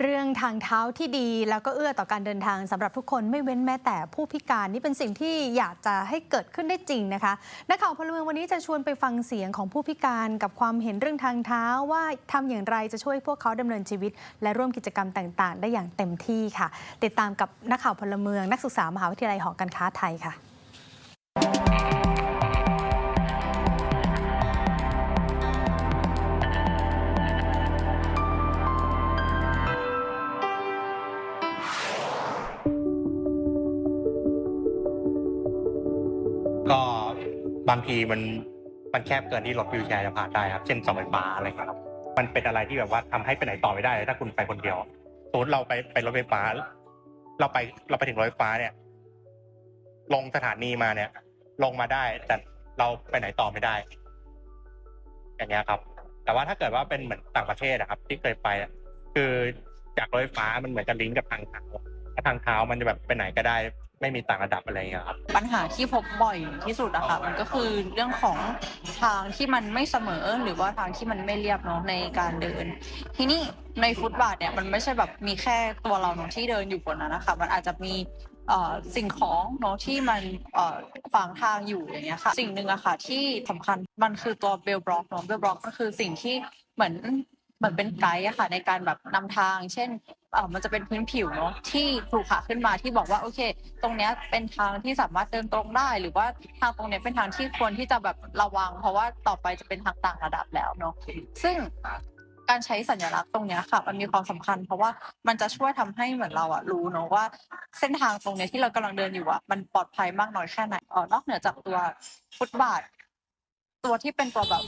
เรื่องทางเท้าที่ดีแล้วก็เอื้อต่อการเดินทางสำหรับทุกคนไม่เว้นแม้แต่ผู้พิการนี่เป็นสิ่งที่อยากจะให้เกิดขึ้นได้จริงนะคะนักข่าวพลเมืองวันนี้จะชวนไปฟังเสียงของผู้พิการกับความเห็นเรื่องทางเท้าว่าทำอย่างไรจะช่วยพวกเขาดำเนินชีวิต และร่วมกิจกรรมต่าง ๆ ได้อย่างเต็มที่ค่ะ ติดตามกับนักข่าวพลเมืองนักศึกษามหาวิทยาลัยหอการค้าไทยค่ะ ก็บางทีมันมันแคบเกินที่รถวิวแชร์จะผ่านได้ครับ เช่นเสาไฟฟ้าอะไรเงี้ยครับ มันเป็นอะไรที่แบบว่าทำให้ไปไหนต่อไม่ได้เลยถ้าคุณไปคนเดียวสมมติเราไปไปรถไฟฟ้า เราไปเราไปถึงรถไฟฟ้าเนี่ย ลงสถานีมาเนี่ย ลงมาได้ แต่เราไปไหนต่อไม่ได้ อย่างเงี้ยครับ แต่ว่าถ้าเกิดว่าเป็นเหมือนต่างประเทศอะครับ ที่เคยไปคือจากรถไฟฟ้ามันเหมือนจะลิงก์กับทางเท้าถ้าทางเท้ามันจะแบบไปไหนก็ได้ ไม่มีต่างระดับอะไรเงี้ยครับ ปัญหาที่พบบ่อยที่สุดอะค่ะมันก็คือเรื่องของทางที่มันไม่เสมอหรือว่าทางที่มันไม่เรียบเนาะในการเดิน ทีนี้ในฟุตบาทเนี่ยมันไม่ใช่แบบมีแค่ตัวเราเนาะที่เดินอยู่บนนั้นนะคะมันอาจจะมีสิ่งของเนาะที่มันเอ่อขวางทางอยู่อย่างเงี้ยค่ะสิ่งหนึ่งอะค่ะที่สำคัญมันคือตัวเบลบล็อกเนาะเบลบล็อกก็คือสิ่งที่เหมือนเหมือนเป็นไกด์อะค่ะในการแบบนำทาง เช่น เออมันจะเป็นพื้นผิวเนาะที่ถูกขาขึ้นมาที่บอกว่าโอเค ตรงเนี้ยเป็นทางที่สามารถเดินตรงได้ หรือว่าทางตรงเนี้ยเป็นทางที่ควรที่จะแบบระวัง เพราะว่าต่อไปจะเป็นทางต่างระดับแล้วเนาะซึ่งการใช้สัญลักษณ์ตรงนี้ค่ะ มันมีความสำคัญ เพราะว่ามันจะช่วยทำให้เหมือนเราอะรู้เนาะว่า เส้นทางตรงนี้ที่เรากำลังเดินอยู่อะมันปลอดภัยมากน้อยแค่ไหนเออนอกเหนือจากตัวฟุตบาท ตัวที่เป็นตัวแบบ